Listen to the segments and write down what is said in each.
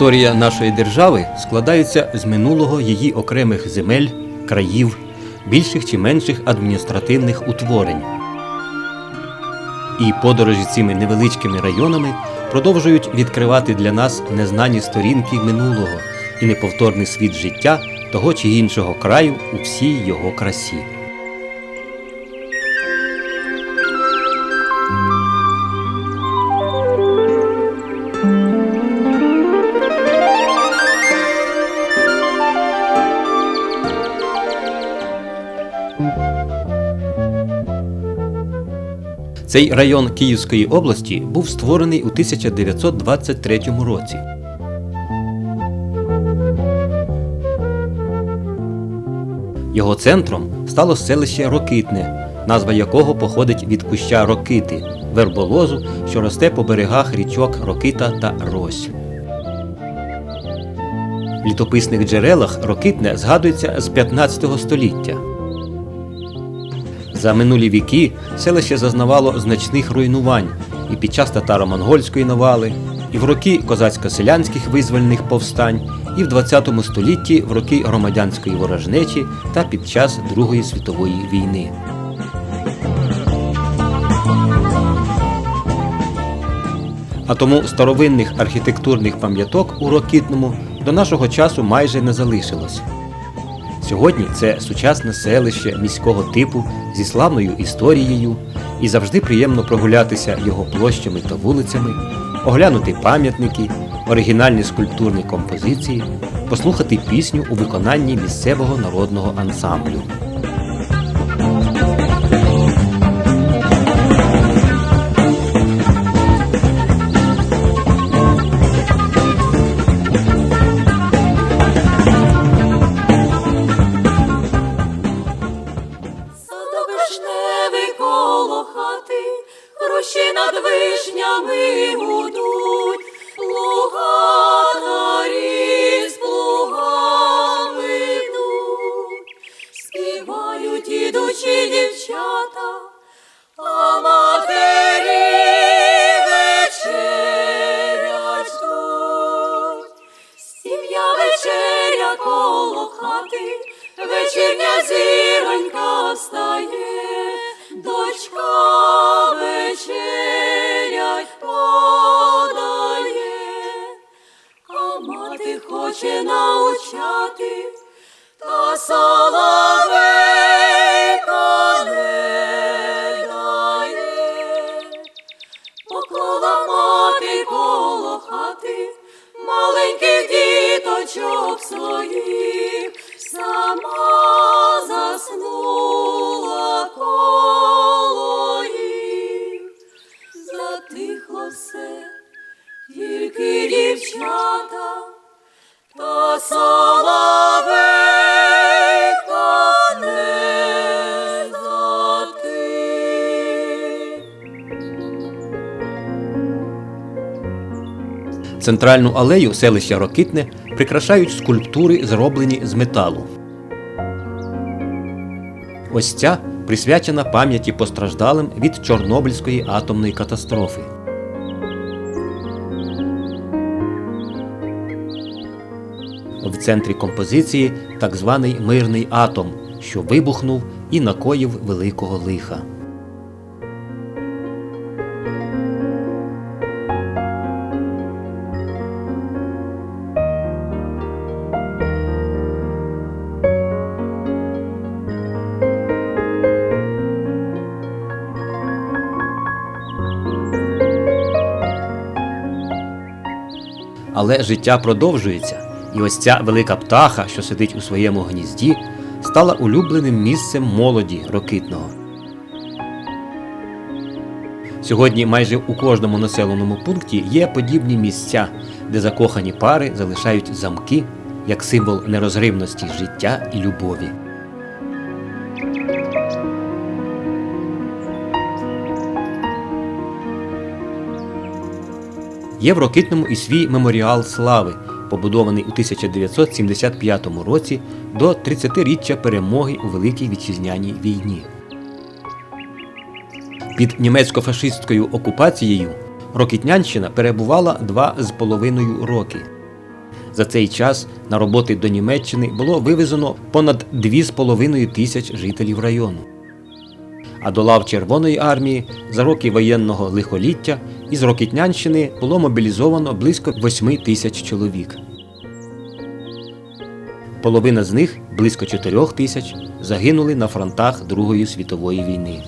Історія нашої держави складається з минулого її окремих земель, країв, більших чи менших адміністративних утворень. І подорожі цими невеличкими районами продовжують відкривати для нас незнані сторінки минулого і неповторний світ життя того чи іншого краю у всій його красі. Цей район Київської області був створений у 1923 році. Його центром стало селище Рокитне, назва якого походить від куща Рокити, верболозу, що росте по берегах річок Рокита та Рось. В літописних джерелах Рокитне згадується з 15 століття. За минулі віки селище зазнавало значних руйнувань і під час татаро-монгольської навали, і в роки козацько-селянських визвольних повстань, і в 20 столітті в роки громадянської ворожнечі та під час Другої світової війни. А тому старовинних архітектурних пам'яток у Рокитному до нашого часу майже не залишилось. Сьогодні це сучасне селище міського типу зі славною історією, і завжди приємно прогулятися його площами та вулицями, оглянути пам'ятники, оригінальні скульптурні композиції, послухати пісню у виконанні місцевого народного ансамблю. Над вишнями гудуть, та соловейка не дає. Коло хати маленьких діточок своїх, Центральну алею селища Рокитне прикрашають скульптури, зроблені з металу. Ось ця присвячена пам'яті постраждалим від Чорнобильської атомної катастрофи. В центрі композиції так званий мирний атом, що вибухнув і накоїв великого лиха. Але життя продовжується, і ось ця велика птаха, що сидить у своєму гнізді, стала улюбленим місцем молоді рокитного. Сьогодні майже у кожному населеному пункті є подібні місця, де закохані пари залишають замки як символ нерозривності життя і любові. Є в Рокитному і свій меморіал слави, побудований у 1975 році до 30-річчя перемоги у Великій Вітчизняній війні. Під німецько-фашистською окупацією Рокітнянщина перебувала два з половиною роки. За цей час на роботи до Німеччини було вивезено понад 2,5 тисяч жителів району. А до лав Червоної армії за роки воєнного лихоліття із Рокітнянщини було мобілізовано близько 8 тисяч чоловік. Половина з них, близько 4 тисяч, загинули на фронтах Другої світової війни.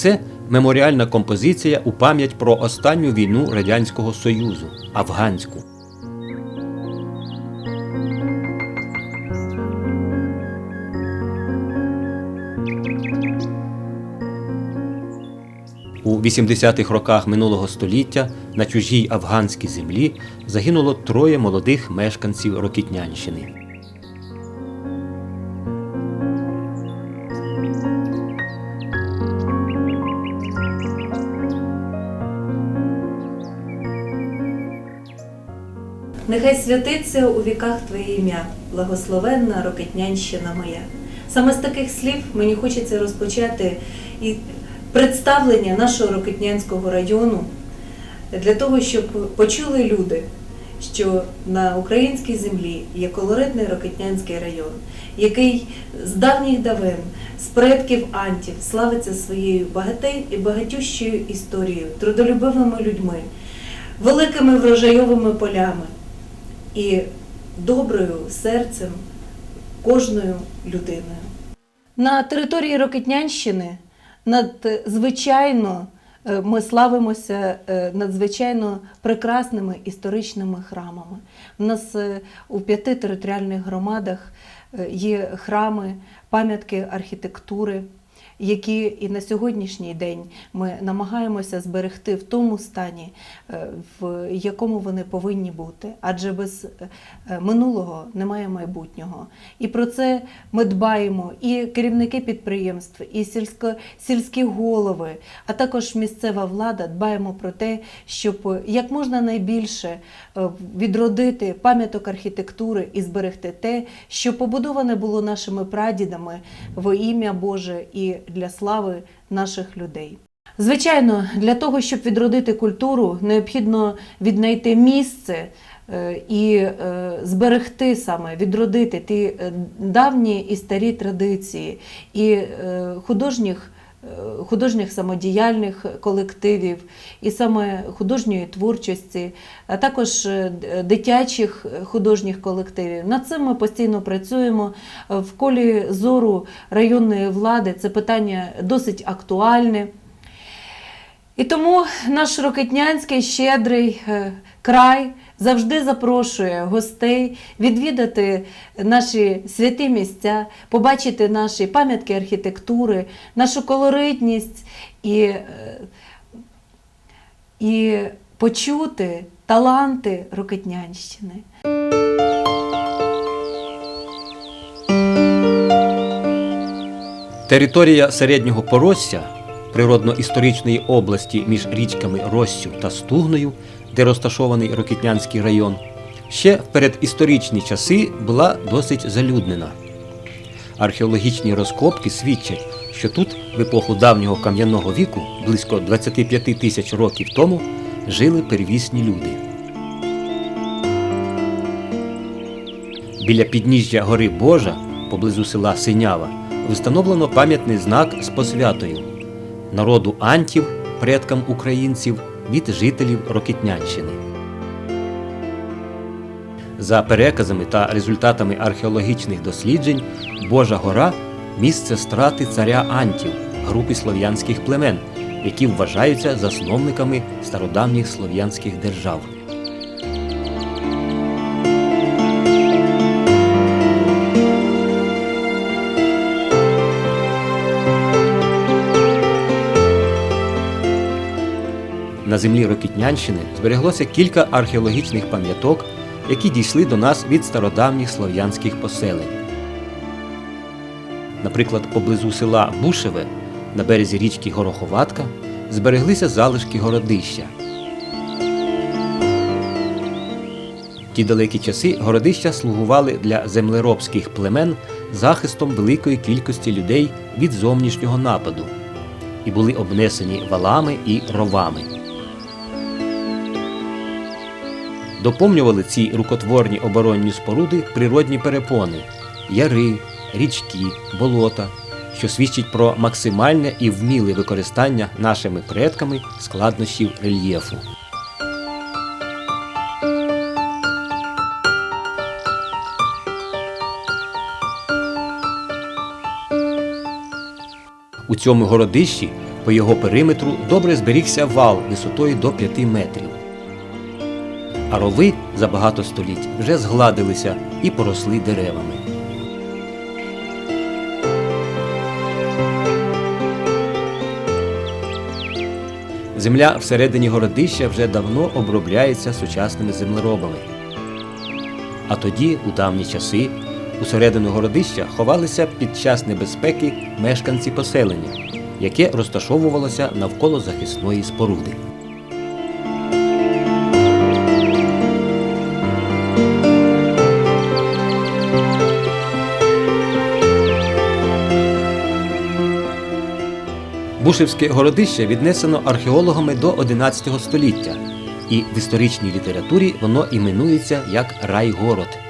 Це меморіальна композиція у пам'ять про останню війну Радянського Союзу афганську. У 80-х роках минулого століття на чужій афганській землі загинуло троє молодих мешканців Рокітнянщини. Святиться у віках Твоє ім'я, благословенна Рокетнянщина моя. Саме з таких слів мені хочеться розпочати і представлення нашого Рокетнянського району для того, щоб почули люди, що на українській землі є колоритний Рокетнянський район, який з давніх давен, з предків антів славиться своєю багатей і багатющою історією, трудолюбивими людьми, великими врожайовими полями і доброю серцем кожною людиною. На території Рокетнянщини надзвичайно е, ми славимося е, надзвичайно прекрасними історичними храмами. У нас е, у п'яти територіальних громадах е, є храми, пам'ятки архітектури, які і на сьогоднішній день ми намагаємося зберегти в тому стані, е, в якому вони повинні бути, адже без е, минулого немає майбутнього. І про це ми дбаємо і керівники підприємств, і сільсько, сільські голови, а також місцева влада дбаємо про те, щоб як можна найбільше е, відродити пам'яток архітектури і зберегти те, що побудоване було нашими прадідами во ім'я Боже і для слави наших людей. Звичайно, для того, щоб відродити культуру, необхідно віднайти місце е, і е, зберегти саме, відродити ті е, давні і старі традиції і художніх. Е, Художніх самодіяльних колективів і саме художньої творчості, а також е, дитячих художніх колективів. Над цим ми постійно працюємо в колі зору районної влади. Це питання досить актуальне. І тому наш Рокетнянський щедрий е, край завжди запрошує гостей відвідати наші святі місця, побачити наші пам'ятки архітектури, нашу колоритність і, е, і почути таланти Рокетнянщини. Територія середнього Поросся, природно-історичної області між річками Россю та Стугною, де розташований Рокітнянський район, ще в передісторичні часи була досить залюднена. Археологічні розкопки свідчать, що тут в епоху давнього кам'яного віку, близько 25 тисяч років тому, жили первісні люди. Біля підніжжя гори Божа, поблизу села Синява, встановлено пам'ятний знак з посвятою народу антів, предкам українців від жителів Рокітнянщини. За переказами та результатами археологічних досліджень, Божа гора місце страти царя Антів, групи слов'янських племен, які вважаються засновниками стародавніх слов'янських держав. На землі Рокітнянщини збереглося кілька археологічних пам'яток, які дійшли до нас від стародавніх слов'янських поселень. Наприклад, поблизу села Бушеве на березі річки Гороховатка збереглися залишки городища. Ті далекі часи городища слугували для землеробських племен захистом великої кількості людей від зовнішнього нападу і були обнесені валами і ровами. Доповнювали ці рукотворні оборонні споруди природні перепони яри, річки, болота, що свідчить про максимальне і вміле використання нашими предками складнощів рельєфу. У цьому городищі по його периметру добре зберігся вал висотою до 5 метрів. А рови за багато століть вже згладилися і поросли деревами. Земля всередині городища вже давно обробляється сучасними землеробами. А тоді, у давні часи, усередину городища ховалися під час небезпеки мешканці поселення, яке розташовувалося навколо захисної споруди. Бушевське городище віднесено археологами до 11 століття, і в історичній літературі воно іменується як Райгород.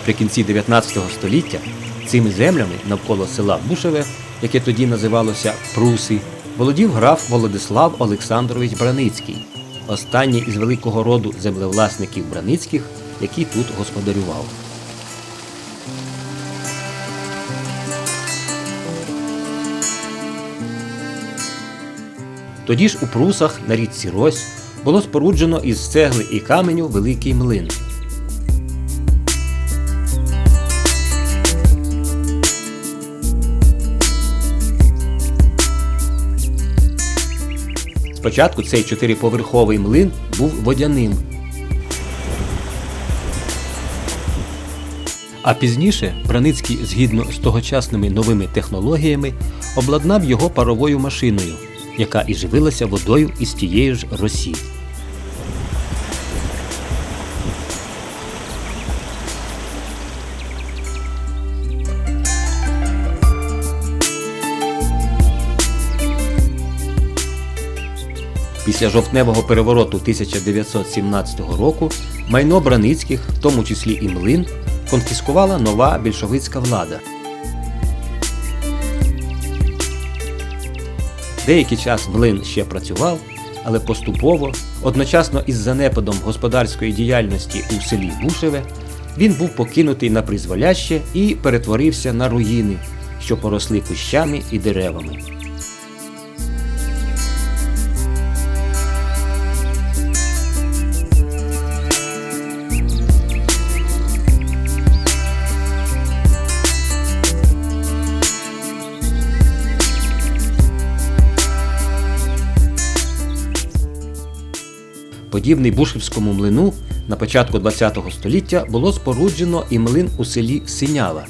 Наприкінці 19 століття цими землями навколо села Бушеве, яке тоді називалося Пруси, володів граф Володислав Олександрович Браницький, останній із великого роду землевласників Браницьких, який тут господарював. Тоді ж у прусах на річці Рось було споруджено із цегли і каменю великий млин. Спочатку цей чотириповерховий млин був водяним. А пізніше Браницький, згідно з тогочасними новими технологіями, обладнав його паровою машиною, яка і живилася водою із тієї ж росі. Після жовтневого перевороту 1917 року майно Браницьких, в тому числі і млин, конфіскувала нова більшовицька влада. Деякий час млин ще працював, але поступово, одночасно із занепадом господарської діяльності у селі Бушеве, він був покинутий на призволяще і перетворився на руїни, що поросли кущами і деревами. Подібний Бушевському млину на початку ХХ століття було споруджено і млин у селі Синява.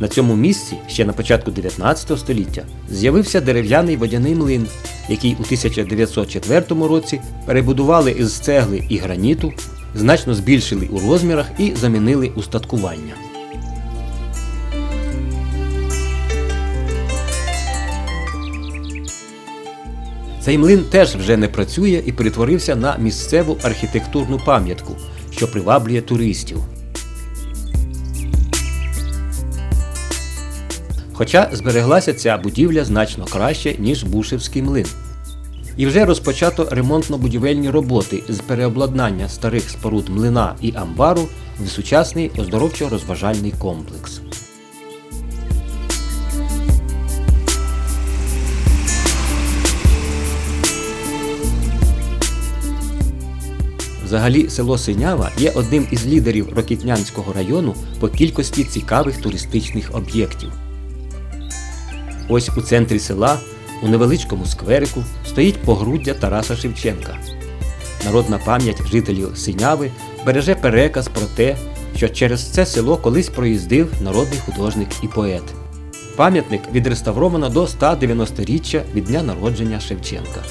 На цьому місці ще на початку 19 століття з'явився дерев'яний водяний млин, який у 1904 році перебудували із цегли і граніту, значно збільшили у розмірах і замінили устаткування. Цей млин теж вже не працює і перетворився на місцеву архітектурну пам'ятку, що приваблює туристів. Хоча збереглася ця будівля значно краще, ніж Бушевський млин. І вже розпочато ремонтно-будівельні роботи з переобладнання старих споруд млина і амбару в сучасний оздоровчо-розважальний комплекс. Взагалі, село Синява є одним із лідерів Рокітнянського району по кількості цікавих туристичних об'єктів. Ось у центрі села, у невеличкому скверику, стоїть погруддя Тараса Шевченка. Народна пам'ять жителів Синяви береже переказ про те, що через це село колись проїздив народний художник і поет. Пам'ятник відреставровано до 190-річчя від дня народження Шевченка.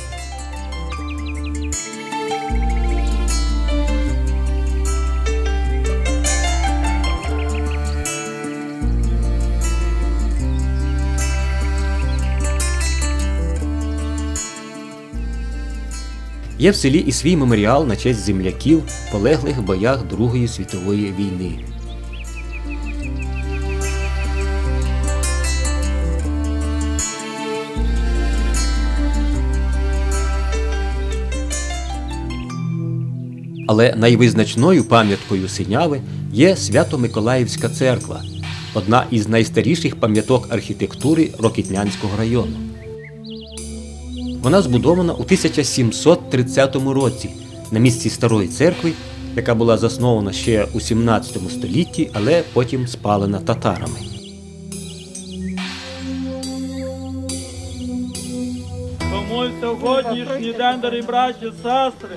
Є в селі і свій меморіал на честь земляків, полеглих в боях Другої світової війни. Але найвизначною пам'яткою Синяви є Свято-Миколаївська церква, одна із найстаріших пам'яток архітектури Рокітнянського району. Вона збудована у 1730 році на місці старої церкви, яка була заснована ще у 17 столітті, але потім спалена татарами. Тому сьогоднішній день, дорогі браті сестри,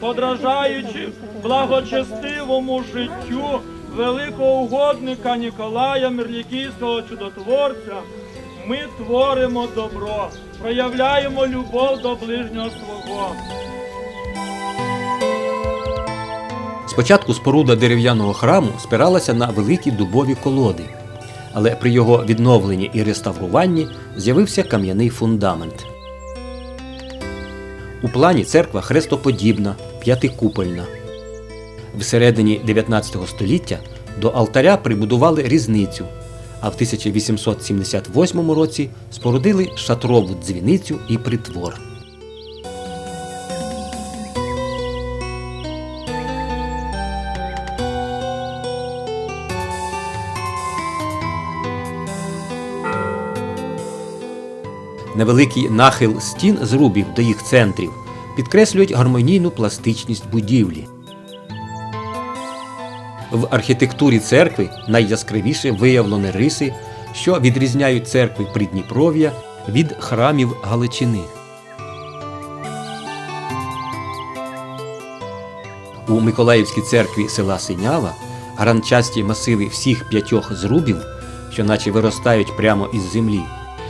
подражаючи благочестивому життю великого угодника Ніколая Мирлікійського чудотворця, ми творимо добро, проявляємо любов до ближнього свого. Спочатку споруда дерев'яного храму спиралася на великі дубові колоди, але при його відновленні і реставруванні з'явився кам'яний фундамент. У плані церква хрестоподібна, п'ятикупольна. Всередині 19 століття до алтаря прибудували різницю, а в 1878 році спорудили шатрову дзвіницю і притвор. Невеликий нахил стін зрубів до їх центрів підкреслюють гармонійну пластичність будівлі. В архітектурі церкви найяскравіше виявлені риси, що відрізняють церкви Придніпров'я від храмів Галичини. У Миколаївській церкві села Синява гранчасті масиви всіх п'ятьох зрубів, що наче виростають прямо із землі,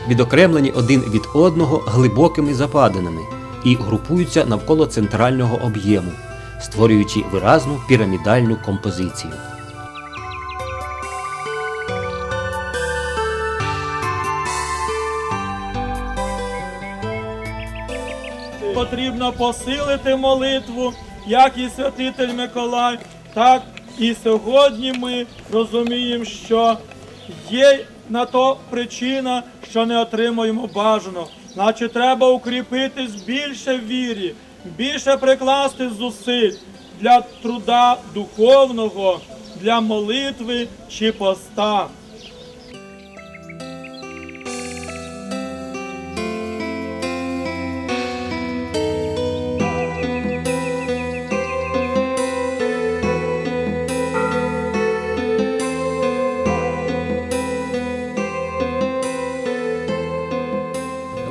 відокремлені один від одного глибокими западинами і групуються навколо центрального об'єму, створюючи виразну пірамідальну композицію. Потрібно посилити молитву, як і святитель Миколай, так і сьогодні ми розуміємо, що є на то причина, що не отримуємо бажано. Значить, треба укріпитись більше в вірі, більше прикласти зусиль для труда духовного, для молитви чи поста.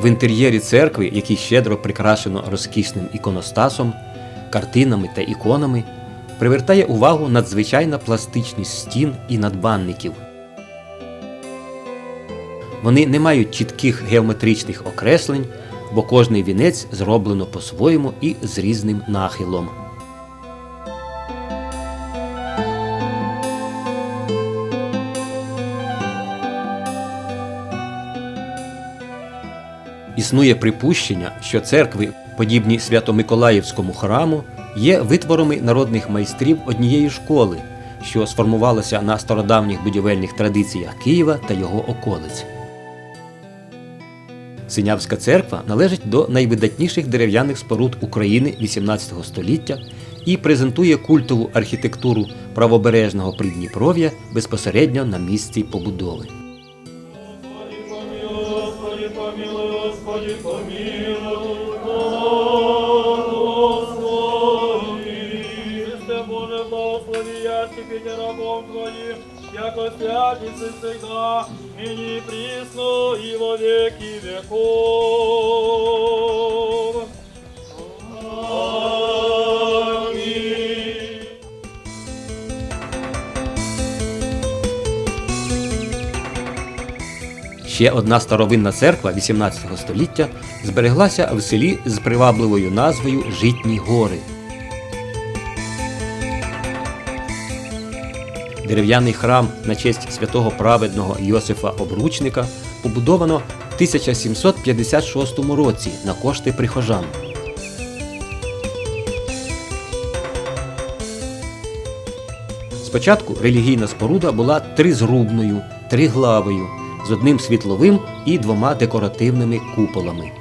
В інтер'єрі церкви, який щедро прикрашено розкішним іконостасом, картинами та іконами, привертає увагу надзвичайна пластичність стін і надбанників. Вони не мають чітких геометричних окреслень, бо кожний вінець зроблено по-своєму і з різним нахилом. Існує припущення, що церкви, подібні Свято-Миколаївському храму, є витворами народних майстрів однієї школи, що сформувалася на стародавніх будівельних традиціях Києва та його околиць. Синявська церква належить до найвидатніших дерев'яних споруд України XVIII століття і презентує культову архітектуру правобережного Придніпров'я безпосередньо на місці побудови. Яко святится всегда, ныне присно, и во веки веков. Ще одна старовинна церква XVIII століття збереглася в селі з привабливою назвою Житні гори. Дерев'яний храм на честь святого праведного Йосифа Обручника побудовано в 1756 році на кошти прихожан. Спочатку релігійна споруда була тризрубною, триглавою, з одним світловим і двома декоративними куполами.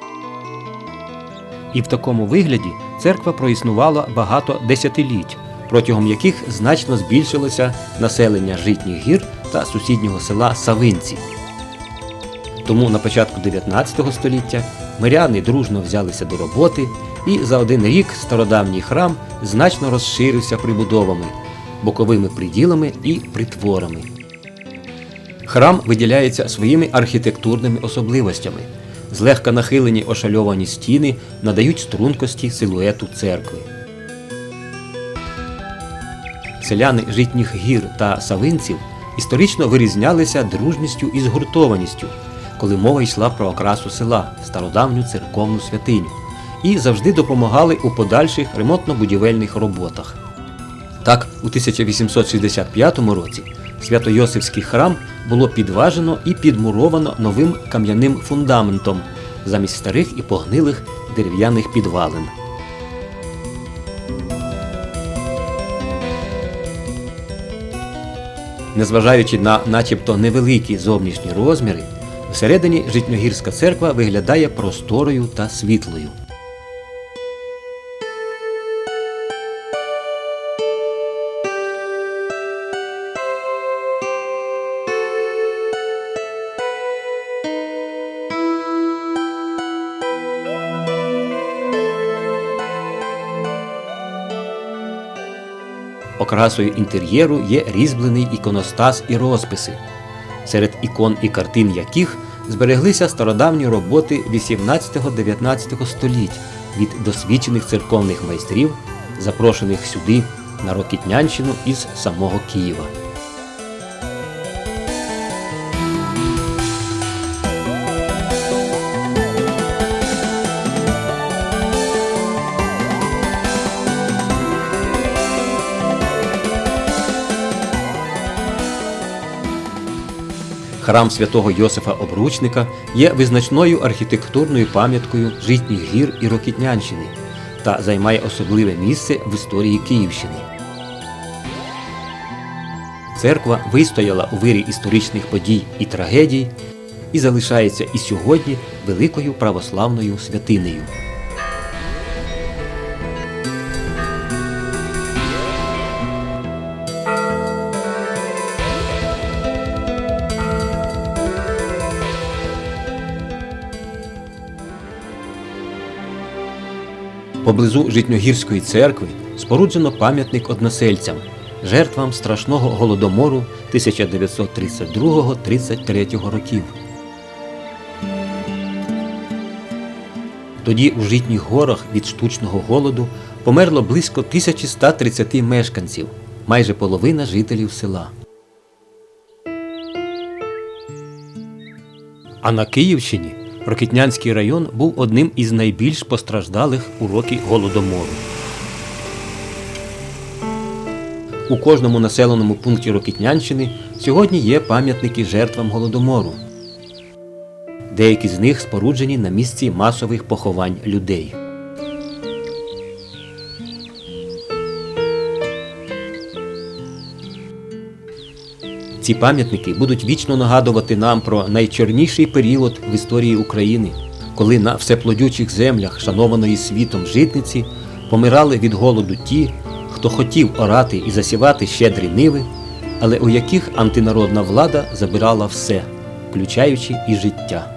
І в такому вигляді церква проіснувала багато десятиліть, протягом яких значно збільшилося населення житніх гір та сусіднього села Савинці. Тому на початку 19 століття миряни дружно взялися до роботи, і за один рік стародавній храм значно розширився прибудовами, боковими приділами і притворами. Храм виділяється своїми архітектурними особливостями. Злегка нахилені ошальовані стіни надають стрункості силуету церкви. Селяни житніх гір та савинців історично вирізнялися дружністю і згуртованістю, коли мова йшла про окрасу села, стародавню церковну святиню, і завжди допомагали у подальших ремонтно-будівельних роботах. Так, у 1865 році Свято-Йосифський храм було підважено і підмуровано новим кам'яним фундаментом замість старих і погнилих дерев'яних підвалин. Незважаючи на начебто невеликі зовнішні розміри, всередині житньогірська церква виглядає просторою та світлою. Окрасою інтер'єру є різьблений іконостас і розписи, серед ікон і картин яких збереглися стародавні роботи 18-19 століть від досвідчених церковних майстрів, запрошених сюди на Рокітнянщину із самого Києва. Храм святого Йосифа Обручника є визначною архітектурною пам'яткою житніх гір і Рокітнянщини та займає особливе місце в історії Київщини. Церква вистояла у вирі історичних подій і трагедій і залишається і сьогодні великою православною святинею. Поблизу Житньогірської церкви споруджено пам'ятник односельцям, жертвам страшного голодомору 1932-33 років. Тоді у Житніх горах від штучного голоду померло близько 1130 мешканців, майже половина жителів села. А на Київщині Рокітнянський район був одним із найбільш постраждалих у роки голодомору. У кожному населеному пункті Рокітнянщини сьогодні є пам'ятники жертвам голодомору. Деякі з них споруджені на місці масових поховань людей. Ці пам'ятники будуть вічно нагадувати нам про найчорніший період в історії України, коли на всеплодючих землях, шанованої світом житниці, помирали від голоду ті, хто хотів орати і засівати щедрі ниви, але у яких антинародна влада забирала все, включаючи і життя.